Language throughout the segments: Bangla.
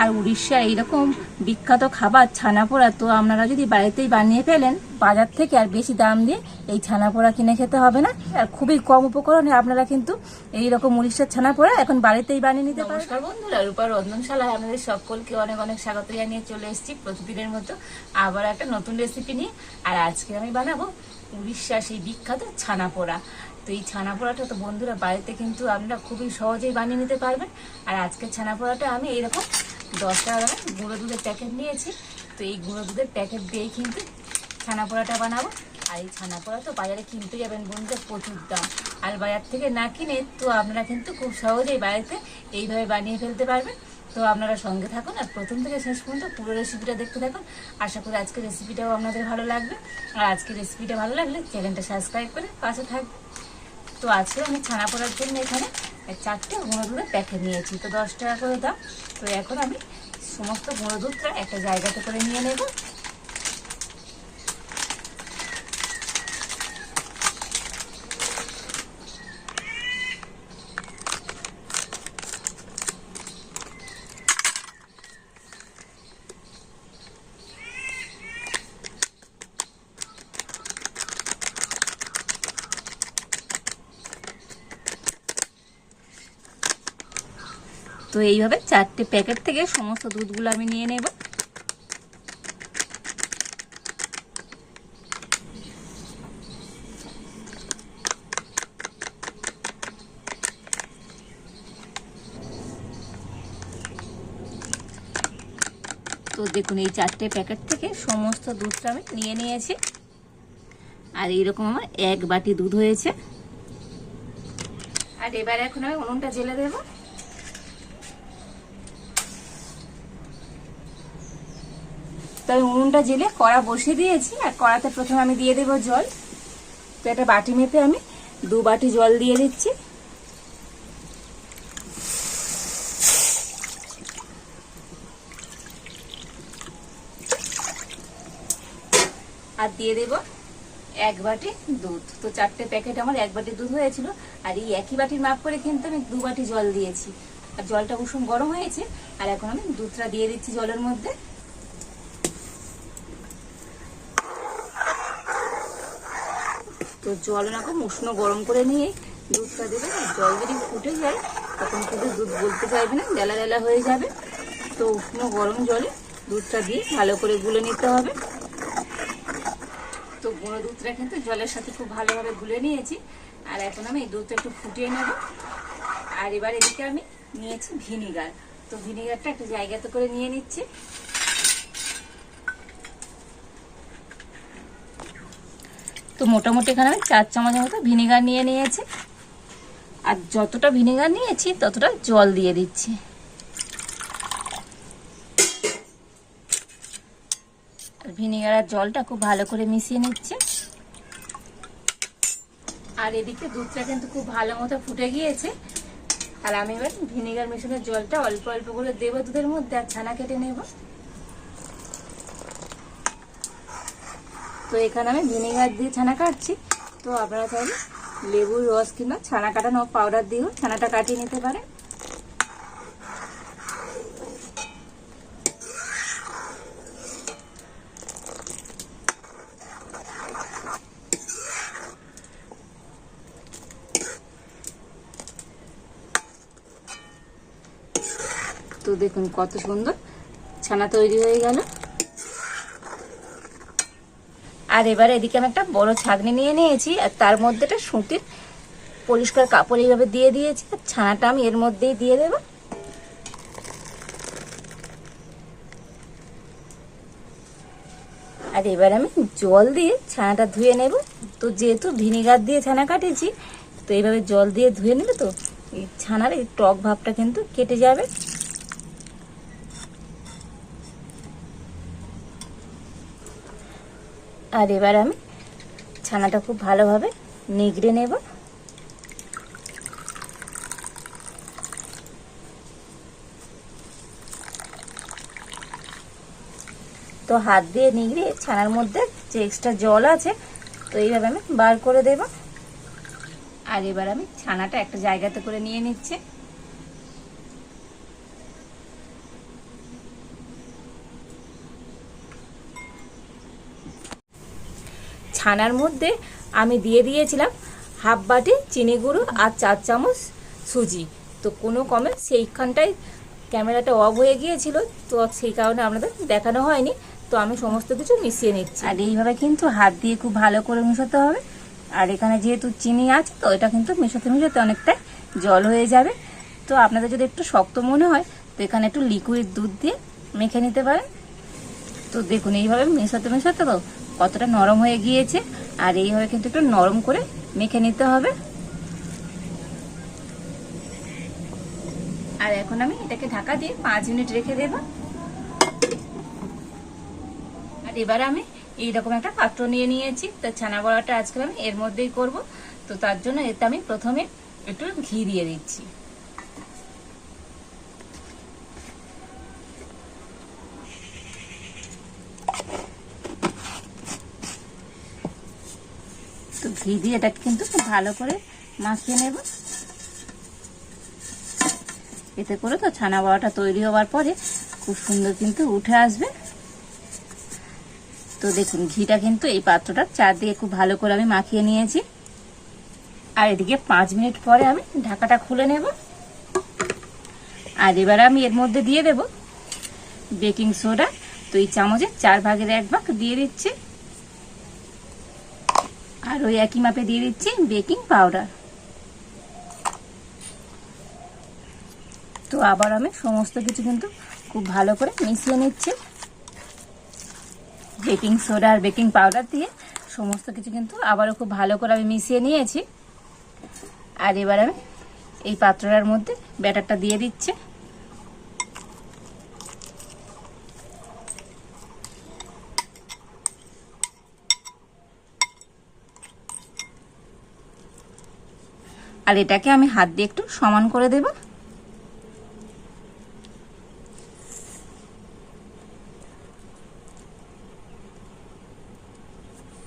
আর উড়িষ্যার এইরকম বিখ্যাত খাবার ছানা পোড়া তো আপনারা যদি বাড়িতেই বানিয়ে ফেলেন, বাজার থেকে আর বেশি দাম দিয়ে এই ছানা পোড়া কিনে খেতে হবে না। আর খুবই কম উপকরণে আপনারা কিন্তু এই রকম উড়িষ্যার ছানা পোড়া এখন বাড়িতেই বানিয়ে নিতে পারেন। বন্ধুরা রূপার রন্ধনশালায় আপনাদের সকলকে অনেক অনেক স্বাগত জানিয়ে চলে এসেছি প্রতিদিনের মতো আবার একটা নতুন রেসিপি নিয়ে। আর আজকে আমি বানাবো উড়িষ্যা সেই বিখ্যাত ছানা পোড়া তো এই ছানা পোড়াটা তো বন্ধুরা বাড়িতে কিন্তু আপনারা খুবই সহজেই বানিয়ে নিতে পারবেন। আর আজকে ছানা পোড়াটা আমি এইরকম দশ টাকা দামের গুঁড়ো দুধের প্যাকেট নিয়েছি। তো এই গুঁড়ো দুধের প্যাকেট দিয়েই কিন্তু ছানা পোড়াটা বানাবো। আর এই ছানা পোড়া তো বাজারে কিনতে যাবেন বন্ধুরা প্রচুর দাম। আর বাজার থেকে না কিনে তো আপনারা কিন্তু খুব সহজেই বাড়িতে এইভাবে বানিয়ে ফেলতে পারবেন। তো আপনারা সঙ্গে থাকুন আর প্রথম থেকে শেষ পর্যন্ত পুরো রেসিপিটা দেখতে থাকুন। আশা করি আজকের রেসিপিটাও আপনাদের ভালো লাগবে। আর আজকের রেসিপিটা ভালো লাগলে চ্যানেলটা সাবস্ক্রাইব করে পাশে থাকবে তো আজকে আমি ছানা পোড়ার জন্য এখানে চারটে গুঁড়ো দুধের প্যাকেট নিয়েছি। তো দশ টাকা করে দাম। তো এখন আমি সমস্ত গুঁড়ো দুধটা একটা জায়গাতে করে নিয়ে নেব। তো এইভাবে চারটে প্যাকেট থেকে সমস্ত দুধগুলো আমি নিয়ে নেব। তো দেখুন, এই চারটে প্যাকেট থেকে সমস্ত দুধটা আমি নিয়ে নিয়েছি। আর এইরকম আমার এক বাটি দুধ হয়েছে। আর এবার এখন আমি উনুনটা জেলে দেবো। তো আমি উনুনটা জেলে কড়া বসিয়ে দিয়েছি, আর কড়াতে প্রথমে আমি দিয়ে দেবো জল। তো একটা বাটি মেপে আমি দু বাটি জল দিয়ে দিচ্ছি। আর দিয়ে দেব এক বাটি দুধ। তো চারটে প্যাকেট আমার এক বাটি দুধ হয়েছিল, আর এই একই বাটির মাপ করে কিন্তু আমি দু বাটি জল দিয়েছি। আর জলটা উষুম গরম হয়েছে, আর এখন আমি দুধটা দিয়ে দিচ্ছি জলের মধ্যে। তো জল এরকম উষ্ণ গরম করে নিয়ে দুধটা দেবে। জল যদি ফুটে যায়, তখন কিন্তু দুধ বলতে চাইবে না ডেলা ডেলা হয়ে যাবে। তো উষ্ণ গরম জলে দুধটা দিয়ে ভালো করে গুলে নিতে হবে। তো গুঁড়ো দুধটা কিন্তু জলের সাথে খুব ভালোভাবে গুলে নিয়েছি। আর এখন আমি এই দুধটা একটু ফুটিয়ে নেব। আর এবার এদিকে আমি নিয়েছি ভিনিগার। তো ভিনিগারটা একটা জায়গাতে করে নিয়ে নিচ্ছি। তো মোটামুটি এখানে আমি চার চামচের মতো ভিনেগার নিয়ে নিয়েছি। আর যতটা ভিনেগার নিয়েছি, ততটা জল দিয়ে দিচ্ছি। ভিনেগার আর জলটা খুব ভালো করে মিশিয়ে নিচ্ছে। আর এদিকে দুধটা কিন্তু খুব ভালো মতো ফুটে গিয়েছে। আর আমি এবার ভিনেগার মেশানোর জলটা অল্প অল্প করে দেবো দুধের মধ্যে, আর ছানা কেটে নেব। তো এখানে আমি ভিনেগার দিয়ে ছানা কাটছি। তো আপনারা চাইলে লেবুর রস কিংবা ছানা কাটানো পাউডার দিয়েও ছানাটা কাটিয়ে নিতে পারে তো দেখুন কত সুন্দর ছানা তৈরি হয়ে গেল। আর এবার এদিকে আমি একটা বড় ছাগনি নিয়ে নিয়েছি, আর তার মধ্যে একটা সুতির পরিষ্কার কাপড় এইভাবে দিয়ে দিয়েছি, আর ছানাটা আমি এর মধ্যেই দিয়ে দেব। আর এবার আমি জল দিয়ে ছানাটা ধুয়ে নেব। তো যেহেতু ভিনিগার দিয়ে ছানা কাটিয়েছি তো এইভাবে জল দিয়ে ধুয়ে নেবে তো এই ছানার এই টক ভাবটা কিন্তু কেটে যাবে। আর এবার আমি ছানাটা খুব ভালোভাবে নিগড়ে নেব। তো হাত দিয়ে নিগড়ে ছানার মধ্যে যে এক্সট্রা জল আছে, তো এইভাবে আমি বার করে দেব। আর এবার আমি ছানাটা একটা জায়গাতে করে নিয়ে নিচ্ছি। ছানার মধ্যে আমি দিয়ে দিয়েছিলাম। হাফ বাটি চিনি গুঁড়ো আর চার চামচ সুজি। তো কোনো কমে সেইখানটায় ক্যামেরাটা অফ হয়ে গিয়েছিল, তো সেই কারণে আপনাদের দেখানো হয়নি। তো আমি সমস্ত কিছু মিশিয়ে নিচ্ছি। আর এইভাবে কিন্তু হাত দিয়ে খুব ভালো করে মেশাতে হবে। আর এখানে যেহেতু চিনি আছে, তো এটা কিন্তু মেশাতে মেশাতে অনেকটাই জল হয়ে যাবে। তো আপনাদের যদি একটু শক্ত মনে হয়, তো এখানে একটু লিকুইড দুধ দিয়ে মেখে নিতে পারেন। তো দেখুন, এইভাবে মেশাতে মেশাতে তো কতটা নরম হয়ে গিয়েছে, আর এইভাবে কিন্তু একটু নরম করে মেখে নিতে হবে। আর এখন আমি এটাকে ঢাকা দিয়ে পাঁচ মিনিট রেখে দেব। আর এবার আমি এইরকম একটা পাত্র নিয়ে নিয়েছি। তো ছানা বড়াটা আজকে আমি এর মধ্যেই করব। তো তার জন্য এতে আমি প্রথমে একটু ঘি দিয়ে দিচ্ছি। তো ঘি দিয়ে এটা কিন্তু খুব ভালো করে মাখিয়ে নেব। এতে করে তো ছানা বড়াটা তৈরি হওয়ার পরে খুব সুন্দর কিন্তু উঠে আসবে। তো দেখুন, ঘিটা কিন্তু এই পাত্রটার চারদিকে খুব ভালো করে আমি মাখিয়ে নিয়েছি। আর এদিকে পাঁচ মিনিট পরে আমি ঢাকাটা খুলে নেব। আর এবার আমি এর মধ্যে দিয়ে দেব বেকিং সোডা। তো এই চামচে চার ভাগের এক ভাগ দিয়ে দিচ্ছি। আর ওই একই মাপে দিয়ে দিচ্ছি বেকিং পাউডার। তো আবার আমি সমস্ত কিছু কিন্তু খুব ভালো করে মিশিয়ে নিচ্ছি। বেকিং সোডা আর বেকিং পাউডার দিয়ে সমস্ত কিছু কিন্তু আবারও খুব ভালো করে আমি মিশিয়ে নিয়েছি। আর এবার আমি এই পাত্রটার মধ্যে ব্যাটারটা দিয়ে দিচ্ছি। আর এটাকে আমি হাত দিয়ে একটু সমান করে দেব।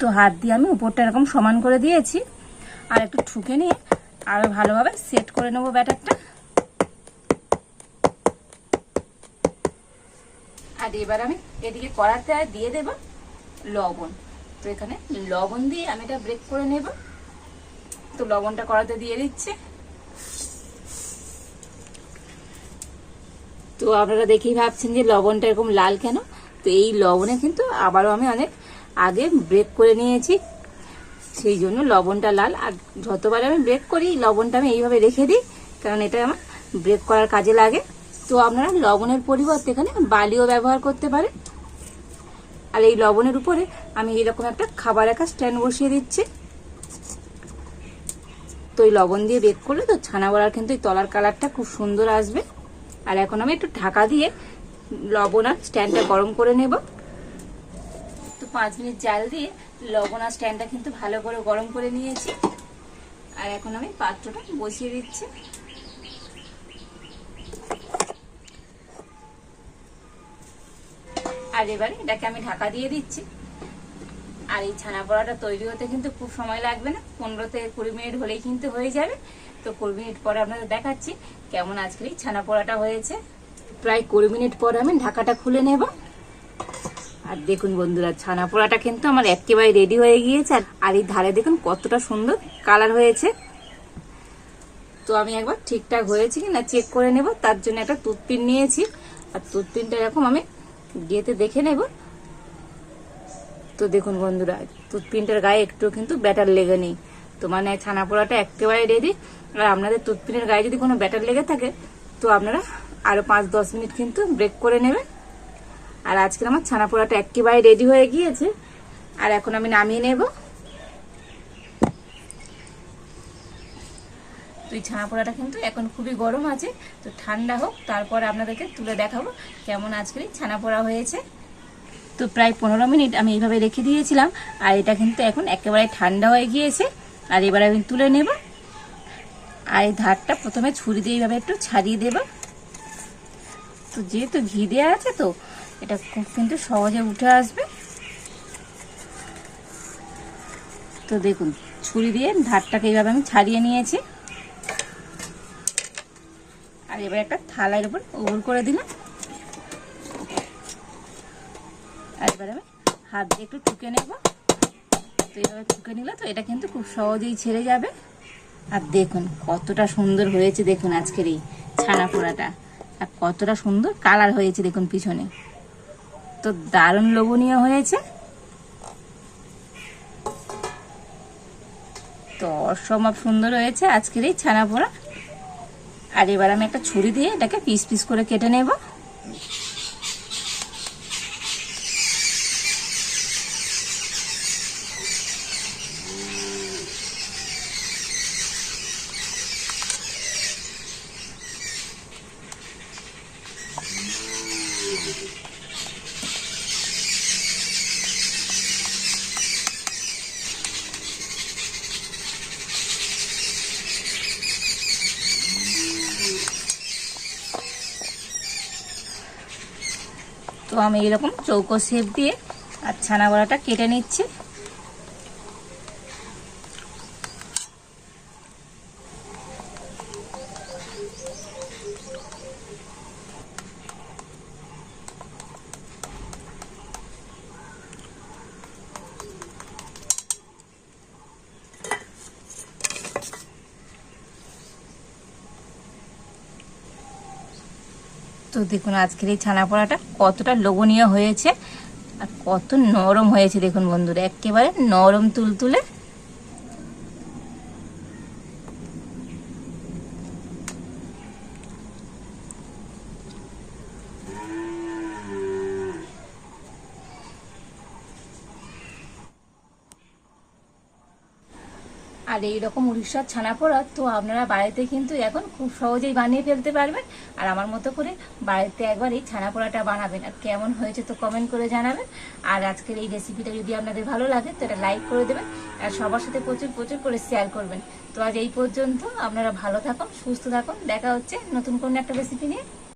তো হাত দিয়ে আমি উপরটা এরকম সমান করে দিয়েছি। আর একটু ঠুকে নিয়ে আরও ভালোভাবে সেট করে নেব ব্যাটারটা। আর এবার আমি এদিকে কড়াতে দিয়ে দেব লবণ। তো এখানে লবণ দিয়ে আমি এটা ব্রেক করে নেব। তো লবণটা কড়াতে দিয়ে দিচ্ছে। তো আপনারা দেখেই ভাবছেন যে লবণটা এরকম লাল কেন? তো এই লবণে কিন্তু আবারও আমি অনেক আগে ব্রেক করে নিয়েছি। সেই জন্য লবণটা লাল। আর যতবার আমি ব্রেক করি, লবণটা আমি এইভাবে রেখে দিই, কারণ এটা আমার ব্রেক করার কাজে লাগে। তো আপনারা লবণের পরিবর্তে এখানে বালিও ব্যবহার করতে পারেন। আর এই লবণের উপরে আমি এরকম একটা খাবার একা স্ট্যান্ড বসিয়ে দিচ্ছি। তো ওই লবণ দিয়ে বেক করলে তো ছানা বড়ার কিন্তু এই তলার কালারটা খুব সুন্দর আসবে। আর এখন আমি একটু ঢাকা দিয়ে লবণ আর স্ট্যান্ডটা গরম করে নেব। তো পাঁচ মিনিট জাল দিয়ে লবণ আর স্ট্যান্ডটা কিন্তু ভালো করে গরম করে নিয়েছি। আর এখন আমি পাত্রটা বসিয়ে দিচ্ছি। আর এবারে এটাকে আমি ঢাকা দিয়ে দিচ্ছি। আর এই ছানা পোড়াটা তৈরি হতে কিন্তু খুব সময় লাগবে না। পনেরো থেকে কুড়ি মিনিট হলেই কিন্তু হয়ে যাবে। তো কুড়ি মিনিট পরে আপনাদের দেখাচ্ছি কেমন আজকের এই ছানা পোড়াটা হয়েছে। প্রায় কুড়ি মিনিট পরে আমি ঢাকাটা খুলে নেব। আর দেখুন বন্ধুরা, ছানা পোড়াটা কিন্তু আমার একেবারে রেডি হয়ে গিয়েছে। আর এই ধারে দেখুন কতটা সুন্দর কালার হয়েছে। তো আমি একবার ঠিকঠাক হয়েছে কিনা চেক করে নেব। তার জন্য একটা টুথপিন নিয়েছি। আর টুথপিনটা এরকম আমি গিয়েতে দেখে নেব। তো দেখুন বন্ধুরা টুথপিনটার গায়ে একটু কিন্তু ব্যাটার লেগে নেই। তো মানে ছানা পোড়াটা একেবারে রেডি আর আপনাদের টুথপিনের গায়ে যদি কোনো ব্যাটার লেগে থাকে, তো আপনারা আরও পাঁচ দশ মিনিট কিন্তু ব্রেক করে নেবেন। আর আজকে আমার ছানা পোড়াটা একেবারে রেডি হয়ে গিয়েছে। আর এখন আমি নামিয়ে নেব। তো এই ছানা পোড়াটা কিন্তু এখন খুবই গরম আছে, তো ঠান্ডা হোক, তারপর আপনাদেরকে তুলে দেখাবো কেমন আজকের ছানা পোড়া হয়েছে। তো প্রায় পনেরো মিনিট আমি এইভাবে রেখে দিয়েছিলাম, আর এটা কিন্তু এখন একেবারে ঠান্ডা হয়ে গিয়েছে। আর এবার আমি তুলে নেব। আর এই ধারটা প্রথমে ছুরি দিয়ে এইভাবে একটু ছাড়িয়ে দেব। তো যেহেতু ঘি দেওয়া আছে তো, এটা খুব কিন্তু সহজে উঠে আসবে। তো দেখুন, ছুরি দিয়ে ধারটাকে এইভাবে আমি ছাড়িয়ে নিয়েছি। আর এবার একটা থালার উপর ওভর করে দিলাম। আর এবার আমি হাত দিয়ে একটু টুকে নেব। তো এইভাবে ঠুকে নিলে তো এটা কিন্তু খুব সহজেই ছেড়ে যাবে। আর দেখুন কতটা সুন্দর হয়েছে দেখুন আজকের এই ছানা পোড়াটা। আর কতটা সুন্দর কালার হয়েছে দেখুন পিছনে। তো দারুণ লোভনীয় হয়েছে। তো অসম্ভব সুন্দর হয়েছে আজকের এই ছানা পোড়া। আর এবার আমি একটা ছুরি দিয়ে এটাকে পিস পিস করে কেটে নেব। আমি এরকম চৌকো শেপ দিয়ে আর ছানা বড়াটা কেটে নিচ্ছি। তো দেখুন আজকের এই ছানা পোড়াটা কতটা লোভনীয় হয়েছে আর কত নরম হয়েছে দেখুন বন্ধুরা, একেবারে নরম তুলতুলে আর এই রকম উড়িষ্যার ছানা পোড়া তো আপনারা বাড়িতে কিন্তু এখন খুব সহজেই বানিয়ে ফেলতে পারবেন। আর আমার মতো করে বাড়িতে একবার এই ছানা পোড়াটা বানাবেন। আর কেমন হয়েছে তো কমেন্ট করে জানাবেন। আর আজকের এই রেসিপিটা যদি আপনাদের ভালো লাগে, তো এটা লাইক করে দেবেন। আর সবার সাথে প্রচুর প্রচুর করে শেয়ার করবেন। তো আজ এই পর্যন্ত আপনারা ভালো থাকুন, সুস্থ থাকুন। দেখা হচ্ছে নতুন কোনো একটা রেসিপি নিয়ে।